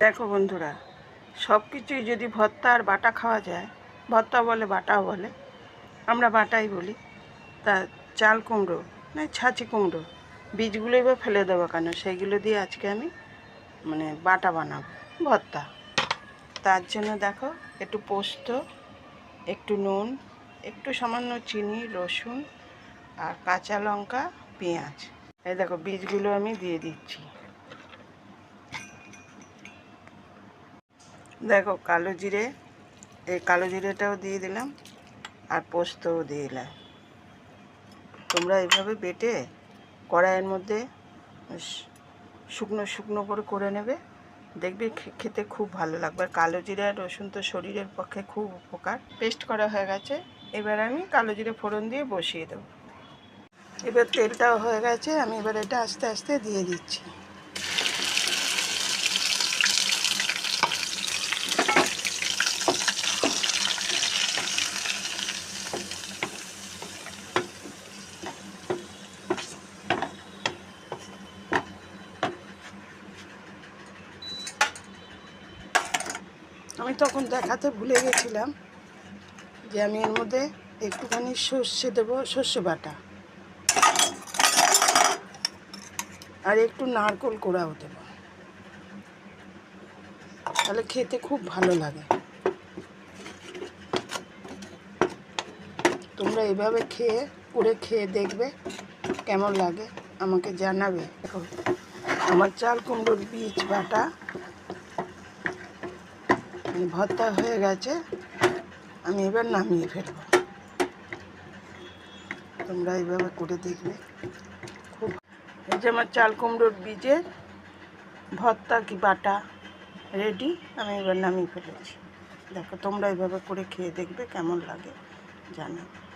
দেখো বন্ধুরা সব কিছুই যদি ভর্তা আর বাটা খাওয়া যায়, ভর্তা বলে, বাটাও বলে, আমরা বাটাই বলি। তা চাল কুমড়ো, না, ছাঁচি কুমড়ো বীজগুলোই বা ফেলে দেবো কেন? সেইগুলো দিয়ে আজকে আমি মানে বাটা বানাবো, ভর্তা। তার জন্য দেখো, একটু পোস্ত, একটু নুন, একটু সামান্য চিনি, রসুন আর কাঁচা লঙ্কা, পেঁয়াজ। এই দেখো, বীজগুলো আমি দিয়ে দিচ্ছি। দেখো, কালো জিরে, এই কালো জিরেটাও দিয়ে দিলাম আর পোস্তও দিয়ে দিলাম। তোমরা এইভাবে বেটে কড়াইয়ের মধ্যে শুকনো শুকনো করে করে নেবে। দেখবে খেতে খুব ভালো লাগবে। আর কালো জিরে আর রসুন তো শরীরের পক্ষে খুব উপকার। পেস্ট করা হয়ে গেছে। এবার আমি কালো জিরে ফোড়ন দিয়ে বসিয়ে দেবো। এবার তেলটাও হয়ে গেছে। আমি এবার এটা আস্তে আস্তে দিয়ে দিচ্ছি। আমি তখন দেখাতে ভুলে গেছিলাম যে আমি এর মধ্যে একটুখানি সর্ষে দেবো, সর্ষে বাটা। আর একটু নারকোল কোড়াও দেবো। তাহলে খেতে খুব ভালো লাগে। তোমরা এভাবে খেয়ে করে খেয়ে দেখবে কেমন লাগে, আমাকে জানাবে। আমার চাল কুমড়োর বীজ বাটা ভর্তা হয়ে গেছে, আমি এবার নামিয়ে ফেলব। তোমরা এইভাবে করে দেখবে। খুব এই যে আমার চাল কুমড়োর বীজে ভর্তা কি বাটা রেডি, আমি এবার নামিয়ে ফেলেছি। দেখো, তোমরা এইভাবে করে খেয়ে দেখবে কেমন লাগে জানাবে।